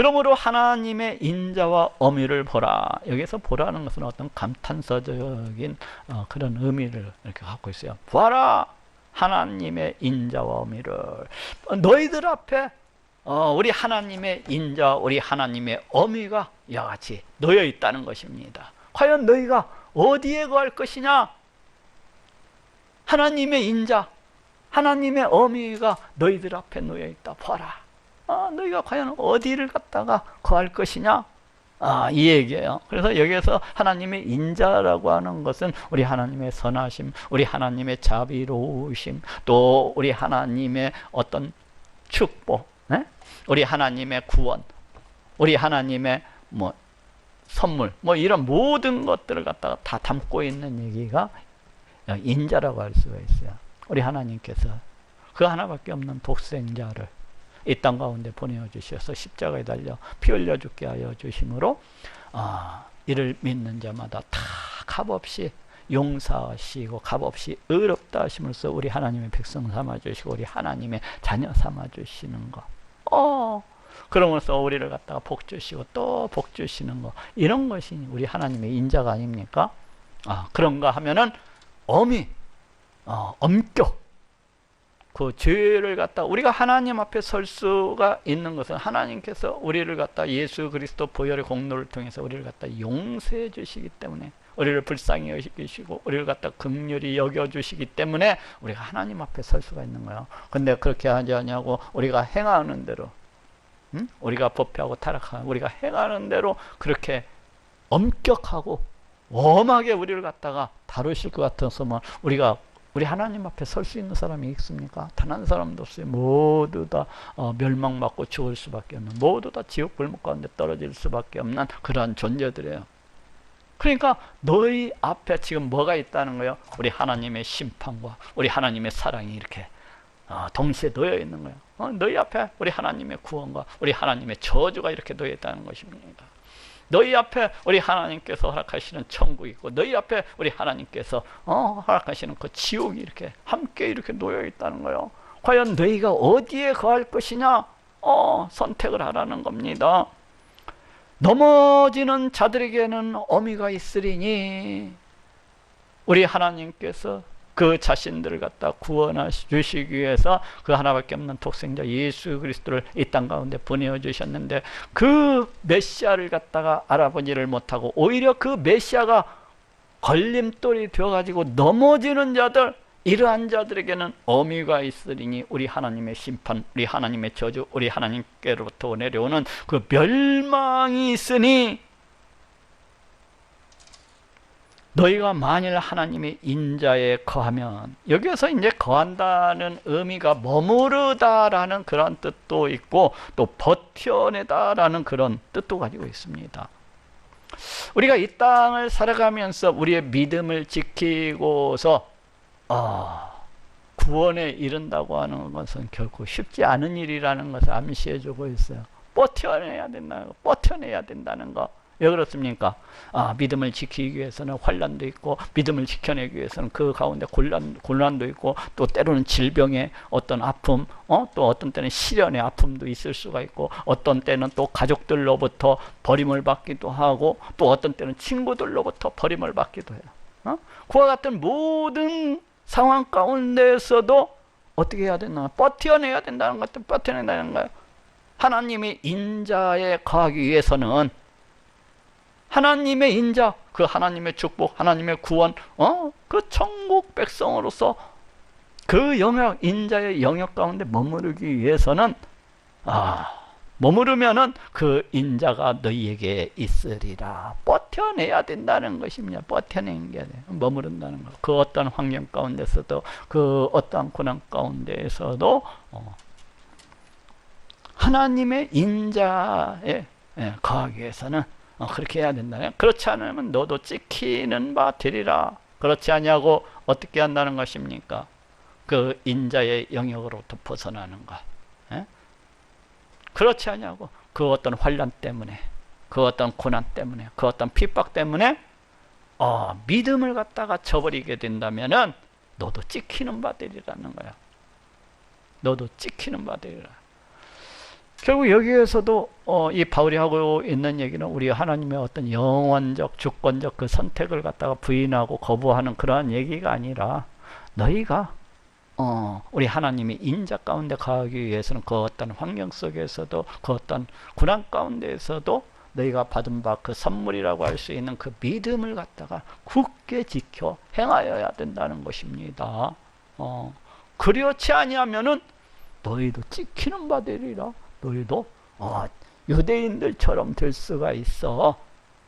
그러므로 하나님의 인자와 어미를 보라. 여기서 보라는 것은 어떤 감탄사적인 어, 그런 의미를 이렇게 갖고 있어요. 보라. 하나님의 인자와 어미를 너희들 앞에 어, 우리 하나님의 인자, 우리 하나님의 어미가 이와 같이 놓여 있다는 것입니다. 과연 너희가 어디에 거할 것이냐? 하나님의 인자, 하나님의 어미가 너희들 앞에 놓여 있다. 봐라. 아, 너희가 과연 어디를 갖다가 거할 것이냐? 아, 이 얘기예요. 그래서 여기에서 하나님의 인자라고 하는 것은 우리 하나님의 선하심, 우리 하나님의 자비로우심, 또 우리 하나님의 어떤 축복, 네? 우리 하나님의 구원, 우리 하나님의 뭐 선물, 뭐 이런 모든 것들을 갖다가 다 담고 있는 얘기가 인자라고 할 수가 있어요. 우리 하나님께서 그 하나밖에 없는 독생자를 이 땅 가운데 보내어 주셔서 십자가에 달려 피 흘려 죽게 하여 주심으로 아, 이를 믿는 자마다 다 값없이 용서하시고 값없이 의롭다 하심으로써 우리 하나님의 백성 삼아 주시고 우리 하나님의 자녀 삼아 주시는 것. 어. 그러면서 우리를 갖다가 복 주시고 또 복 주시는 것. 이런 것이 우리 하나님의 인자가 아닙니까? 아, 그런가 하면은 어미 어, 엄격 그 죄를 갖다 우리가 하나님 앞에 설 수가 있는 것은 하나님께서 우리를 갖다 예수 그리스도 보혈의 공로를 통해서 우리를 갖다 용서해 주시기 때문에 우리를 불쌍히 여기시고 우리를 갖다 긍휼히 여겨 주시기 때문에 우리가 하나님 앞에 설 수가 있는 거예요. 근데 그렇게 하지 않냐고 우리가 행하는 대로 응? 우리가 법회하고 타락하고 우리가 행하는 대로 그렇게 엄격하고 엄하게 우리를 갖다가 다루실 것 같아서만 우리가 우리 하나님 앞에 설 수 있는 사람이 있습니까? 단 한 사람도 없어요. 모두 다 어, 멸망받고 죽을 수밖에 없는 모두 다 지옥 불목 가운데 떨어질 수밖에 없는 그러한 존재들이에요. 그러니까 너희 앞에 지금 뭐가 있다는 거예요? 우리 하나님의 심판과 우리 하나님의 사랑이 이렇게 어, 동시에 놓여 있는 거예요. 어, 너희 앞에 우리 하나님의 구원과 우리 하나님의 저주가 이렇게 놓여 있다는 것입니다. 너희 앞에 우리 하나님께서 허락하시는 천국이 있고 너희 앞에 우리 하나님께서 어, 허락하시는 그 지옥이 이렇게 함께 이렇게 놓여 있다는 거예요. 과연 너희가 어디에 거할 것이냐? 어, 선택을 하라는 겁니다. 넘어지는 자들에게는 어미가 있으리니 우리 하나님께서 그 자신들을 갖다 구원하시기 위해서 그 하나밖에 없는 독생자 예수 그리스도를 이 땅 가운데 보내어 주셨는데 그 메시아를 갖다가 알아보지를 못하고 오히려 그 메시아가 걸림돌이 되어 가지고 넘어지는 자들 이러한 자들에게는 어미가 있으리니 우리 하나님의 심판, 우리 하나님의 저주, 우리 하나님께로부터 내려오는 그 멸망이 있으니 너희가 만일 하나님의 인자에 거하면 여기에서 이제 거한다는 의미가 머무르다라는 그런 뜻도 있고 또 버텨내다라는 그런 뜻도 가지고 있습니다. 우리가 이 땅을 살아가면서 우리의 믿음을 지키고서 어, 구원에 이른다고 하는 것은 결코 쉽지 않은 일이라는 것을 암시해주고 있어요. 버텨내야 된다는 거, 버텨내야 된다는 거. 왜 그렇습니까? 아, 믿음을 지키기 위해서는 환란도 있고 믿음을 지켜내기 위해서는 그 가운데 곤란, 곤란도 있고 또 때로는 질병의 어떤 아픔, 어? 또 어떤 때는 시련의 아픔도 있을 수가 있고 어떤 때는 또 가족들로부터 버림을 받기도 하고 또 어떤 때는 친구들로부터 버림을 받기도 해요. 어? 그와 같은 모든 상황 가운데서도 어떻게 해야 되나? 버텨내야 된다는 것도 버텨낸다는 거예요. 하나님의 인자에 거하기 위해서는 하나님의 인자, 그 하나님의 축복, 하나님의 구원, 어? 그 천국 백성으로서 그 영역, 인자의 영역 가운데 머무르기 위해서는, 아, 머무르면은 그 인자가 너희에게 있으리라. 버텨내야 된다는 것입니다. 버텨내는 게 돼. 머무른다는 거. 그 어떤 환경 가운데서도, 그 어떤 고난 가운데에서도, 어, 하나님의 인자에 예, 거하기 위해서는 어, 그렇게 해야 된다네. 그렇지 않으면 너도 찍히는 바 되리라. 그렇지 않냐고 어떻게 한다는 것입니까? 그 인자의 영역으로부터 벗어나는 것. 에? 그렇지 않냐고 그 어떤 환란 때문에, 그 어떤 고난 때문에, 그 어떤 핍박 때문에 어, 믿음을 갖다가 저버리게 된다면은 너도 찍히는 바 되리라는 거야. 너도 찍히는 바 되리라. 결국 여기에서도 어, 이 바울이 하고 있는 얘기는 우리 하나님의 어떤 영원적 주권적 그 선택을 갖다가 부인하고 거부하는 그러한 얘기가 아니라 너희가 어, 우리 하나님이 인자 가운데 가기 위해서는 그 어떤 환경 속에서도 그 어떤 고난 가운데에서도 너희가 받은 바 그 선물이라고 할 수 있는 그 믿음을 갖다가 굳게 지켜 행하여야 된다는 것입니다. 어, 그렇지 아니하면은 너희도 찍히는 바 되리라. 너희도 어, 유대인들처럼 될 수가 있어.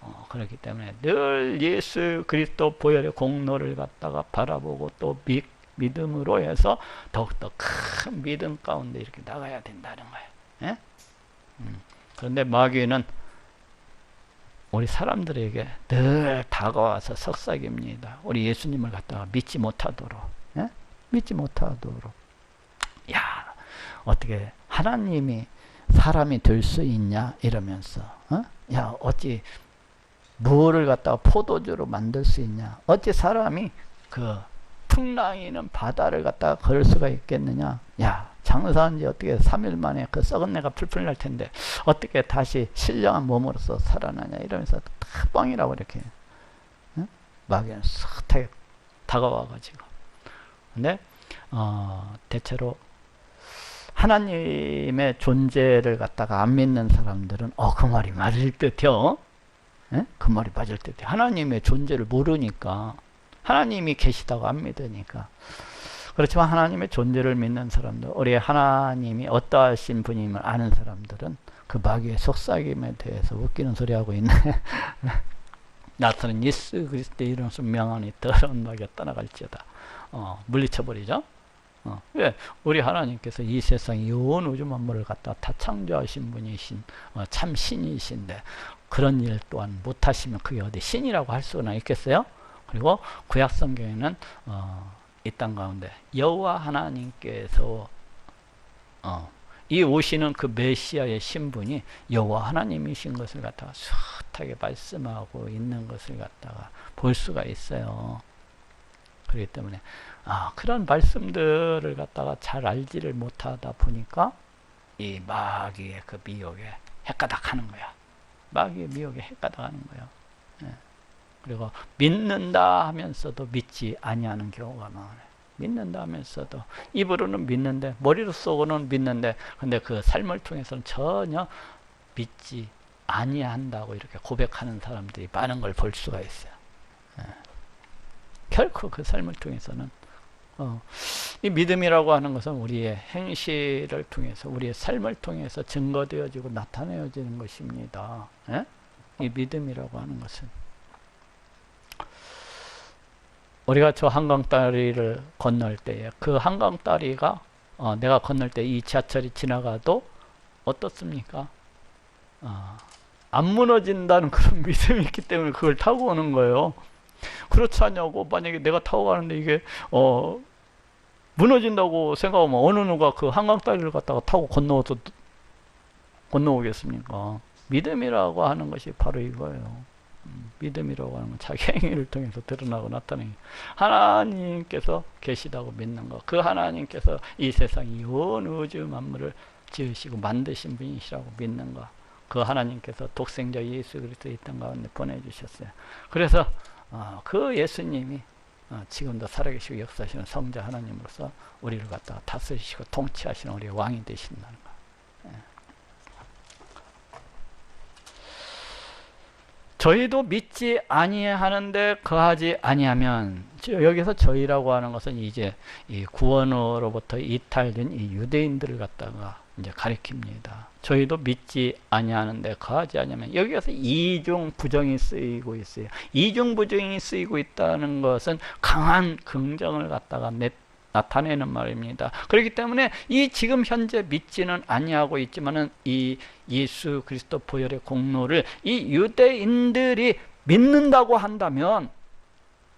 어, 그렇기 때문에 늘 예수 그리스도 보혈의 공로를 갖다가 바라보고 또 믿, 믿음으로 해서 더욱더 큰 믿음 가운데 이렇게 나가야 된다는 거예요. 예? 음, 그런데 마귀는 우리 사람들에게 늘 다가와서 석삭입니다. 우리 예수님을 갖다가 믿지 못하도록, 예? 믿지 못하도록. 야, 어떻게 하나님이 사람이 될 수 있냐 이러면서, 어? 야, 어찌 무를 갖다가 포도주로 만들 수 있냐? 어찌 사람이 그 풍랑이는 바다를 갖다가 걸을 수가 있겠느냐? 야, 장사한 지 어떻게 3일 만에 그 썩은 내가 풀풀 날 텐데 어떻게 다시 신령한 몸으로서 살아나냐 이러면서 다 뻥이라고 이렇게 응? 마귀는 싹하게 다가와가지고 근데 어, 대체로 하나님의 존재를 갖다가 안 믿는 사람들은 어 그 말이 맞을 듯요 예? 그 말이 맞을 듯해 하나님의 존재를 모르니까 하나님이 계시다고 안 믿으니까 그렇지만 하나님의 존재를 믿는 사람들, 우리 하나님이 어떠하신 분임을 아는 사람들은 그 마귀의 속삭임에 대해서 웃기는 소리 하고 있네. 나타는 예수 그리스도의 이름으로 명하니 더러운 마귀가 떠나갈지어다. 어, 물리쳐버리죠. 어, 왜? 우리 하나님께서 이 세상 온 우주 만물을 갖다 다 창조하신 분이신 어, 참 신이신데 그런 일 또한 못하시면 그게 어디 신이라고 할 수나 있겠어요? 그리고 구약 성경에는 어, 이땅 가운데 여호와 하나님께서 어, 이 오시는 그 메시아의 신분이 여호와 하나님이신 것을 갖다가 숱하게 말씀하고 있는 것을 갖다가 볼 수가 있어요. 그렇기 때문에 아, 그런 말씀들을 갖다가 잘 알지를 못하다 보니까 이 마귀의 그 미혹에 헷가닥 하는 거야. 마귀의 미혹에 헷가닥 하는 거야. 예. 그리고 믿는다 하면서도 믿지 아니하는 경우가 많아요. 믿는다 하면서도 입으로는 믿는데 머리로 쏘고는 믿는데 근데 그 삶을 통해서는 전혀 믿지 아니한다고 이렇게 고백하는 사람들이 많은 걸 볼 수가 있어요. 예. 결코 그 삶을 통해서는 어, 이 믿음이라고 하는 것은 우리의 행실을 통해서 우리의 삶을 통해서 증거되어지고 나타내어지는 것입니다. 예? 이 믿음이라고 하는 것은 우리가 저 한강 다리를 건널 때에 그 한강 다리가 어, 내가 건널 때 이 지하철이 지나가도 어떻습니까? 어, 안 무너진다는 그런 믿음이 있기 때문에 그걸 타고 오는 거예요. 그렇지 않냐고 만약에 내가 타고 가는데 이게 어, 무너진다고 생각하면 어느 누가 그 한강 다리를 갖다가 타고 건너서 건너오겠습니까? 믿음이라고 하는 것이 바로 이거예요. 음, 믿음이라고 하는 건 자기 행위를 통해서 드러나고 나타내는 하나님께서 계시다고 믿는 것. 그 하나님께서 이 세상 온 우주 만물을 지으시고 만드신 분이시라고 믿는 것. 그 하나님께서 독생자 예수 그리스도 이땅 가운데 보내주셨어요. 그래서 어, 그 예수님이 어, 지금도 살아계시고 역사하시는 성자 하나님으로서 우리를 갖다가 다스리시고 통치하시는 우리의 왕이 되신다는 것. 저희도 믿지 아니하는데 거하지 아니하면 저- 여기서 저희라고 하는 것은 이제 이 구원으로부터 이탈된 이 유대인들을 갖다가 이제 가리킵니다. 저희도 믿지 아니하는데 거하지 아니하면 여기에서 이중 부정이 쓰이고 있어요. 이중 부정이 쓰이고 있다는 것은 강한 긍정을 갖다가 내, 나타내는 말입니다. 그렇기 때문에 이 지금 현재 믿지는 아니하고 있지만은 이 예수 그리스도 보혈의 공로를 이 유대인들이 믿는다고 한다면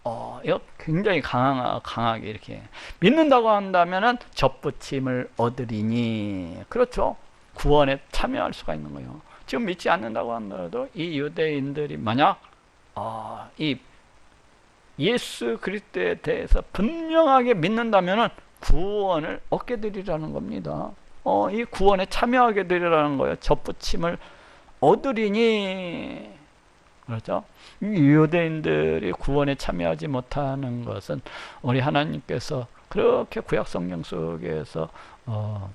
어, 굉장히 강하, 강하게 이렇게 믿는다고 한다면은 접붙임을 얻으리니 그렇죠. 구원에 참여할 수가 있는 거예요. 지금 믿지 않는다고 하더라도 이 유대인들이 만약 어, 이 예수 그리스도에 대해서 분명하게 믿는다면은 구원을 얻게 되리라는 겁니다. 어, 이 구원에 참여하게 되리라는 거예요. 접붙임을 얻으리니 그렇죠? 이 유대인들이 구원에 참여하지 못하는 것은 우리 하나님께서 그렇게 구약 성경 속에서 어,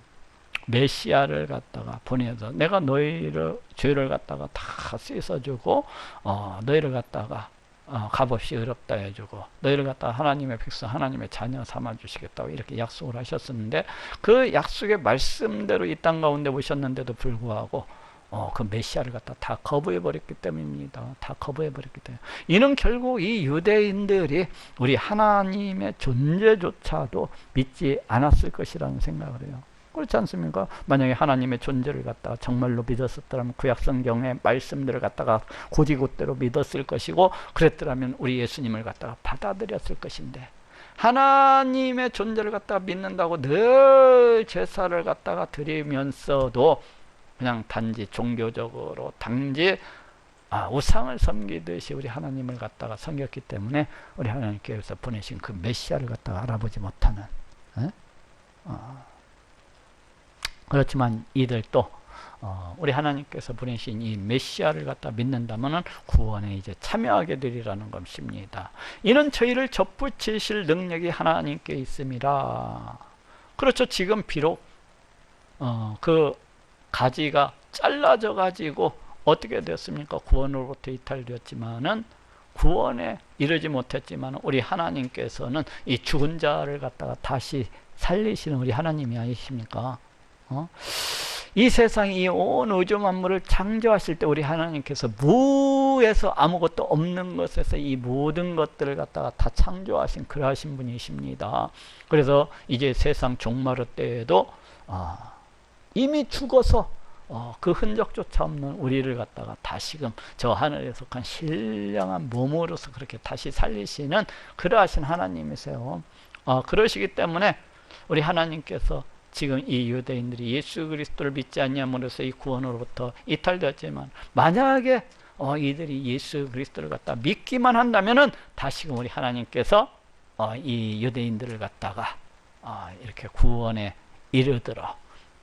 메시아를 갖다가 보내서 내가 너희를 죄를 갖다가 다 씻어주고 어, 너희를 갖다가 어, 값없이 의롭다 해주고 너희를 갖다가 하나님의 백성 하나님의 자녀 삼아 주시겠다고 이렇게 약속을 하셨었는데 그 약속의 말씀대로 이 땅 가운데 오셨는데도 불구하고 어, 그 메시아를 갖다 다 거부해 버렸기 때문입니다. 다 거부해 버렸기 때문에 이는 결국 이 유대인들이 우리 하나님의 존재조차도 믿지 않았을 것이라는 생각을 해요. 그렇지 않습니까? 만약에 하나님의 존재를 갖다가 정말로 믿었었더라면 구약성경의 말씀들을 갖다가 고지고대로 믿었을 것이고 그랬더라면 우리 예수님을 갖다가 받아들였을 것인데 하나님의 존재를 갖다가 믿는다고 늘 제사를 갖다가 드리면서도 그냥 단지 종교적으로 단지 아, 우상을 섬기듯이 우리 하나님을 갖다가 섬겼기 때문에 우리 하나님께서 보내신 그 메시아를 갖다가 알아보지 못하는 에? 어, 그렇지만 이들도 어, 우리 하나님께서 보내신 이 메시아를 갖다 믿는다면은 구원에 이제 참여하게 되리라는 것입니다. 이는 저희를 접붙이실 능력이 하나님께 있습니다. 그렇죠. 지금 비록 어, 그 가지가 잘라져 가지고 어떻게 됐습니까? 구원으로부터 이탈되었지만은 구원에 이르지 못했지만 우리 하나님께서는 이 죽은 자를 갖다가 다시 살리시는 우리 하나님이 아니십니까? 어? 이 세상 이온 우주 만물을 창조하실 때 우리 하나님께서 무에서 아무것도 없는 것에서 이 모든 것들을 갖다가 다 창조하신 그러하신 분이십니다. 그래서 이제 세상 종말의 때에도 아, 이미 죽어서 어, 그 흔적조차 없는 우리를 갖다가 다시금 저 하늘에 속한 신령한 몸으로서 그렇게 다시 살리시는 그러하신 하나님이세요. 어, 그러시기 때문에 우리 하나님께서 지금 이 유대인들이 예수 그리스도를 믿지 않냐므로서 이 구원으로부터 이탈되었지만 만약에 어, 이들이 예수 그리스도를 갖다 믿기만 한다면은 다시금 우리 하나님께서 어, 이 유대인들을 갖다가 어, 이렇게 구원에 이르도록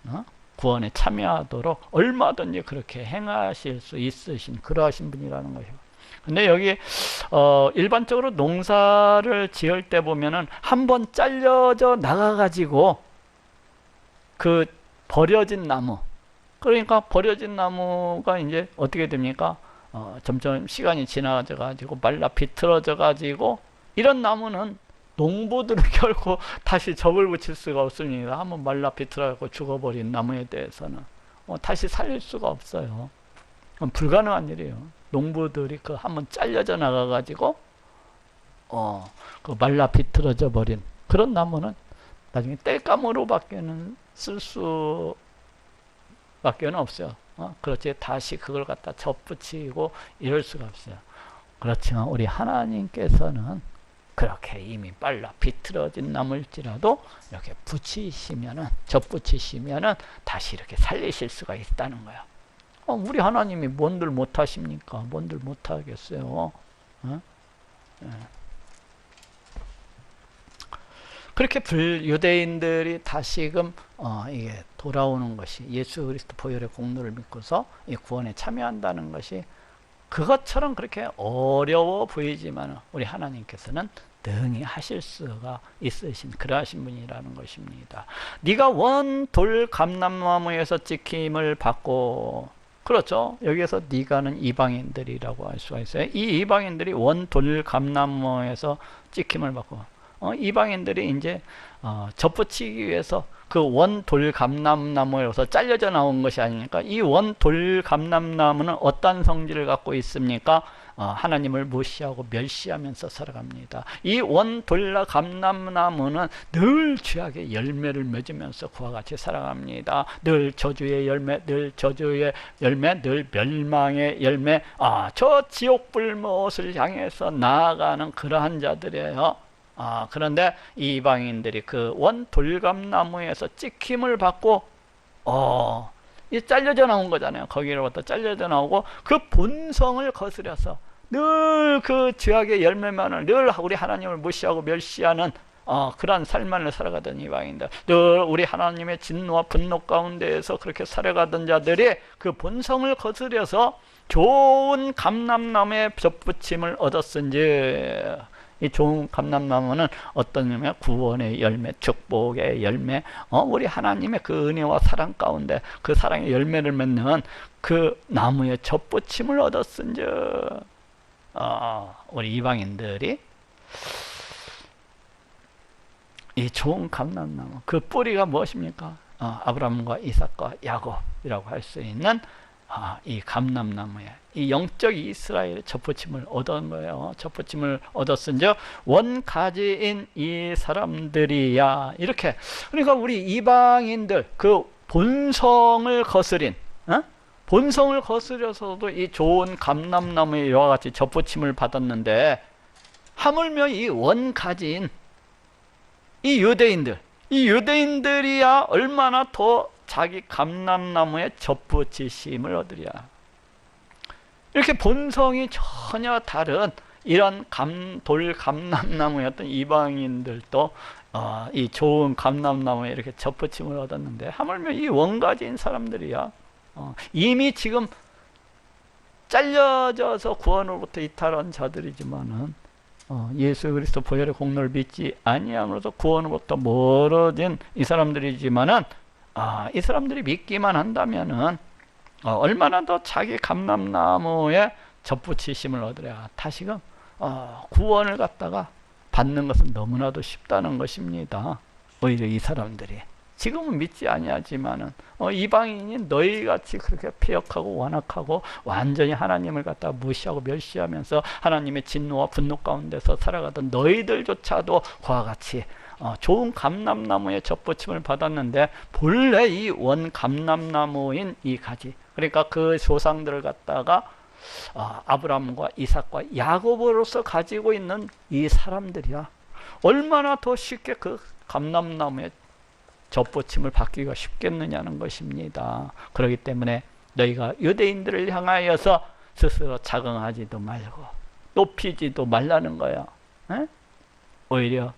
어? 구원에 참여하도록 얼마든지 그렇게 행하실 수 있으신 그러하신 분이라는 거예요. 근데 여기 어 일반적으로 농사를 지을 때 보면은 한 번 잘려져 나가 가지고 그 버려진 나무 그러니까 버려진 나무가 이제 어떻게 됩니까? 어 점점 시간이 지나져 가지고 말라 비틀어져 가지고 이런 나무는 농부들은 결코 다시 접을 붙일 수가 없습니다. 한번 말라 비틀어갖고 죽어버린 나무에 대해서는 어, 다시 살릴 수가 없어요. 불가능한 일이에요. 농부들이 그 한번 잘려져 나가가지고 어, 그 말라 비틀어져 버린 그런 나무는 나중에 땔감으로밖에는 쓸 수밖에는 없어요. 어? 그렇지 다시 그걸 갖다 접붙이고 이럴 수가 없어요. 그렇지만 우리 하나님께서는 그렇게 이미 빨라 비틀어진 나물지라도 이렇게 붙이시면은 접붙이시면은 다시 이렇게 살리실 수가 있다는 거야. 어, 우리 하나님이 뭔들 못하십니까? 뭔들 못하겠어요. 어? 예. 그렇게 불유대인들이 다시금 어, 이게 돌아오는 것이 예수 그리스도 보혈의 공로를 믿고서 이 구원에 참여한다는 것이 그것처럼 그렇게 어려워 보이지만 우리 하나님께서는 능히 하실 수가 있으신 그러하신 분이라는 것입니다. 네가 원 돌 감람나무에서 찍힘을 받고 그렇죠. 여기에서 네가는 이방인들이라고 할 수가 있어요. 이 이방인들이 원 돌 감나무에서 찍힘을 받고 어, 이방인들이 이제 어, 접붙이기 위해서 그 원돌 감람나무에서 잘려져 나온 것이 아니니까 이 원돌 감람나무는 어떤 성질을 갖고 있습니까? 어, 하나님을 무시하고 멸시하면서 살아갑니다. 이 원돌라 감람나무는 늘 죄악의 열매를 맺으면서 그와 같이 살아갑니다. 늘 저주의 열매, 늘 저주의 열매, 늘 멸망의 열매. 아, 저 지옥 불못을 향해서 나아가는 그러한 자들이에요. 아, 그런데 이방인들이 그 원 돌감나무에서 찍힘을 받고 어, 이 잘려져 나온 거잖아요. 거기로부터 잘려져 나오고 그 본성을 거스려서 늘 그 죄악의 열매만을 늘 우리 하나님을 무시하고 멸시하는 어, 그러한 삶만을 살아가던 이방인들 늘 우리 하나님의 진노와 분노 가운데에서 그렇게 살아가던 자들이 그 본성을 거스려서 좋은 감람나무의 젖붙임을 얻었은지 이 좋은 감람나무는 어떤 의미냐? 구원의 열매, 축복의 열매, 어, 우리 하나님의 그 은혜와 사랑 가운데 그 사랑의 열매를 맺는 그 나무의 젖붙임을 얻었은지 어, 우리 이방인들이 이 좋은 감람나무 그 뿌리가 무엇입니까? 어, 아브라함과 이삭과 야곱이라고 할 수 있는 아, 이 감람나무에 이 영적 이스라엘의 젖붙임을 얻은 거예요. 젖붙임을 얻었은즉 원가지인 이 사람들이야 이렇게 그러니까 우리 이방인들 그 본성을 거스린 어? 본성을 거스려서도 이 좋은 감람나무에 이와 같이 젖붙임을 받았는데 하물며 이 원가지인 이 유대인들, 이 유대인들이야 얼마나 더 자기 감람나무에 접붙이심을 얻으랴. 이렇게 본성이 전혀 다른 이런 감, 돌 감람나무였던 이방인들도 어, 이 좋은 감람나무에 이렇게 접붙임을 얻었는데 하물며 이 원가지인 사람들이야 어, 이미 지금 잘려져서 구원으로부터 이탈한 자들이지만은 어, 예수 그리스도 보혈의 공로를 믿지 아니함으로써 구원으로부터 멀어진 이 사람들이지만은 아, 이 사람들이 믿기만 한다면은 어, 얼마나 더 자기 감람나무에 접붙이심을 얻으랴. 다시금 어, 구원을 갖다가 받는 것은 너무나도 쉽다는 것입니다. 오히려 이 사람들이 지금은 믿지 아니하지만은 어, 이방인이 너희 같이 그렇게 폐역하고 완악하고 완전히 하나님을 갖다 무시하고 멸시하면서 하나님의 진노와 분노 가운데서 살아가던 너희들조차도 그와 같이 어, 좋은 감람나무의 접붙임을 받았는데 본래 이 원 감람나무인 이 가지 그러니까 그 조상들을 갖다가 어, 아브라함과 이삭과 야곱으로서 가지고 있는 이 사람들이야 얼마나 더 쉽게 그 감람나무의 접붙임을 받기가 쉽겠느냐는 것입니다. 그렇기 때문에 너희가 유대인들을 향하여서 스스로 자긍하지도 말고 높이지도 말라는 거야. 에? 오히려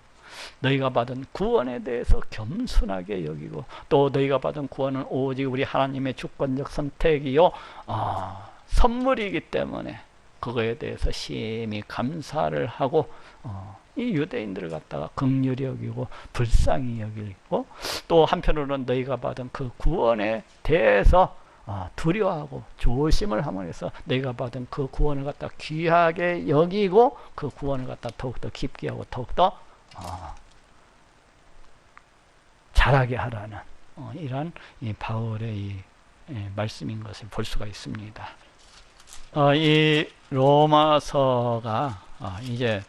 너희가 받은 구원에 대해서 겸손하게 여기고 또 너희가 받은 구원은 오직 우리 하나님의 주권적 선택이요. 어, 선물이기 때문에 그거에 대해서 심히 감사를 하고 어, 이 유대인들을 갖다가 극률히 여기고 불쌍히 여기고 또 한편으로는 너희가 받은 그 구원에 대해서 어, 두려워하고 조심을 함으로써 너희가 받은 그 구원을 갖다 귀하게 여기고 그 구원을 갖다 더욱더 깊게 하고 더욱더 어, 잘하게 하라는 어, 이런 이 바울의 이, 예, 말씀인 것을 볼 수가 있습니다. 어, 이 로마서가 어, 이제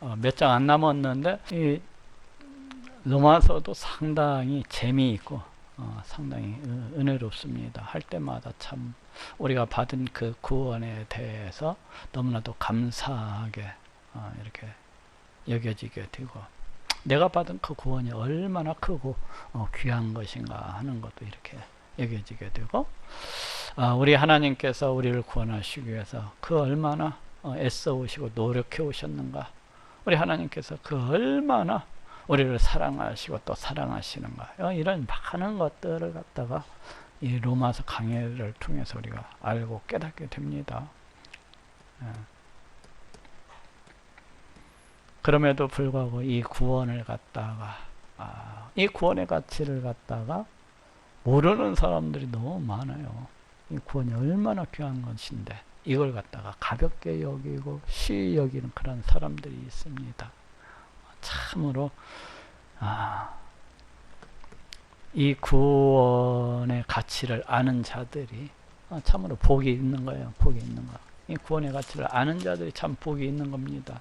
어, 몇장 안 남았는데 이 로마서도 상당히 재미있고 어, 상당히 은- 은혜롭습니다. 할 때마다 참 우리가 받은 그 구원에 대해서 너무나도 감사하게 어, 이렇게 여겨지게 되고 내가 받은 그 구원이 얼마나 크고 어, 귀한 것인가 하는 것도 이렇게 여겨지게 되고 아, 우리 하나님께서 우리를 구원하시기 위해서 그 얼마나 어, 애써 오시고 노력해 오셨는가 우리 하나님께서 그 얼마나 우리를 사랑하시고 또 사랑하시는가 어, 이런 많은 것들을 갖다가 이 로마서 강해를 통해서 우리가 알고 깨닫게 됩니다. 예. 그럼에도 불구하고 이 구원을 갖다가 아, 이 구원의 가치를 갖다가 모르는 사람들이 너무 많아요. 이 구원이 얼마나 귀한 것인데 이걸 갖다가 가볍게 여기고 쉬 여기는 그런 사람들이 있습니다. 참으로 아, 이 구원의 가치를 아는 자들이 아, 참으로 복이 있는 거예요. 복이 있는 거. 이 구원의 가치를 아는 자들이 참 복이 있는 겁니다.